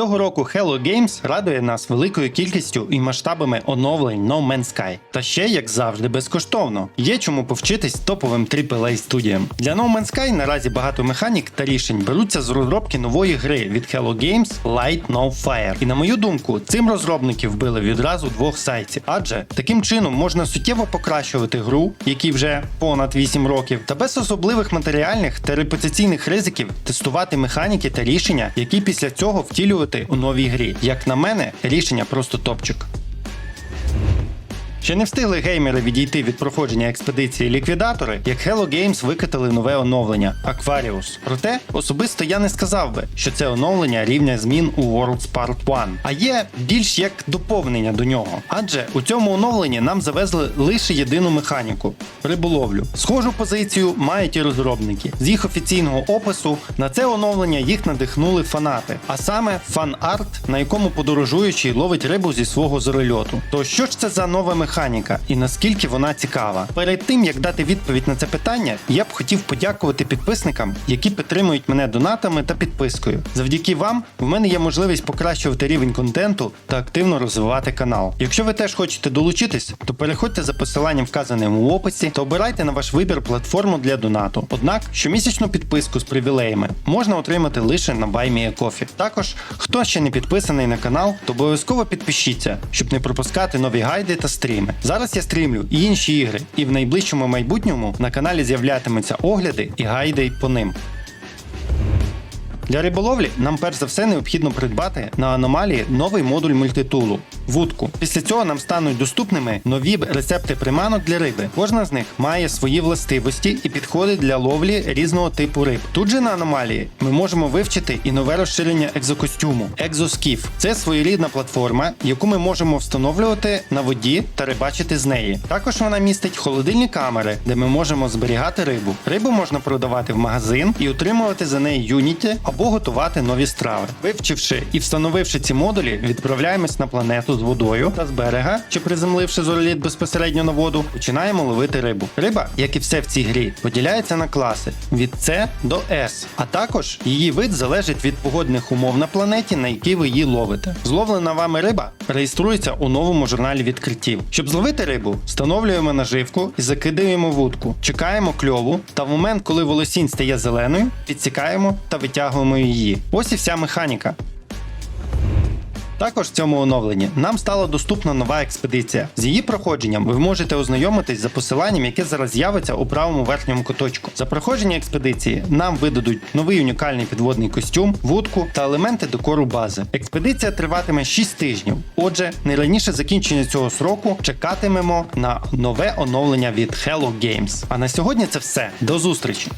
Цього року Hello Games радує нас великою кількістю і масштабами оновлень No Man's Sky. Та ще, як завжди, безкоштовно. Є чому повчитись топовим AAA студіям. Для No Man's Sky наразі багато механік та рішень беруться з розробки нової гри від Hello Games Light No Fire. І на мою думку, цим розробники вбили відразу двох сайтів, адже таким чином можна суттєво покращувати гру, якій вже понад 8 років, та без особливих матеріальних та репутаційних ризиків тестувати механіки та рішення, які після цього втілювати у новій грі. Як на мене, рішення просто топчик. Ще не встигли геймери відійти від проходження експедиції ліквідатори, як Hello Games викатали нове оновлення Aquarius. Проте особисто я не сказав би, що це оновлення рівня змін у Worlds Part 1, а є більш як доповнення до нього. Адже у цьому оновленні нам завезли лише єдину механіку риболовлю. Схожу позицію мають і розробники. З їх офіційного опису на це оновлення їх надихнули фанати, а саме фан-арт, на якому подорожуючий ловить рибу зі свого зорольоту. То що ж це за нова механіка і наскільки вона цікава? Перед тим як дати відповідь на це питання, я б хотів подякувати підписникам, які підтримують мене донатами та підпискою. Завдяки вам в мене є можливість покращувати рівень контенту та активно розвивати канал. Якщо ви теж хочете долучитись, то переходьте за посиланням вказаним у описі та обирайте на ваш вибір платформу для донату. Однак щомісячну підписку з привілеями можна отримати лише на BuyMeACoffee. Також, хто ще не підписаний на канал, то обов'язково підпишіться, щоб не пропускати нові гайди та стріми. Зараз я стрімлю і інші ігри, і в найближчому майбутньому на каналі з'являтимуться огляди і гайди по ним. Для риболовлі нам перш за все необхідно придбати на аномалії новий модуль мультитулу вудку. Після цього нам стануть доступними нові рецепти приманок для риби. Кожна з них має свої властивості і підходить для ловлі різного типу риб. Тут же на аномалії ми можемо вивчити і нове розширення екзокостюму екзоскіф. Це своєрідна платформа, яку ми можемо встановлювати на воді та рибачити з неї. Також вона містить холодильні камери, де ми можемо зберігати рибу. Рибу можна продавати в магазин і отримувати за неї юніті або готувати нові страви. Вивчивши і встановивши ці модулі, відправляємось на планету з водою та з берега, чи приземливши зореліт безпосередньо на воду, починаємо ловити рибу. Риба, як і все в цій грі, поділяється на класи від С до С, а також її вид залежить від погодних умов на планеті, на якій ви її ловите. Зловлена вами риба реєструється у новому журналі відкриттів. Щоб зловити рибу, встановлюємо наживку і закидаємо вудку. Чекаємо кльову, та в момент, коли волосінь стає зеленою, підсікаємо та витягуємо її. Ось і вся механіка. Також в цьому оновленні нам стала доступна нова експедиція. З її проходженням ви можете ознайомитись за посиланням, яке зараз з'явиться у правому верхньому куточку. За проходження експедиції нам видадуть новий унікальний підводний костюм, вудку та елементи декору бази. Експедиція триватиме 6 тижнів. Отже, не раніше закінчення цього сроку чекатимемо на нове оновлення від Hello Games. А на сьогодні це все. До зустрічі!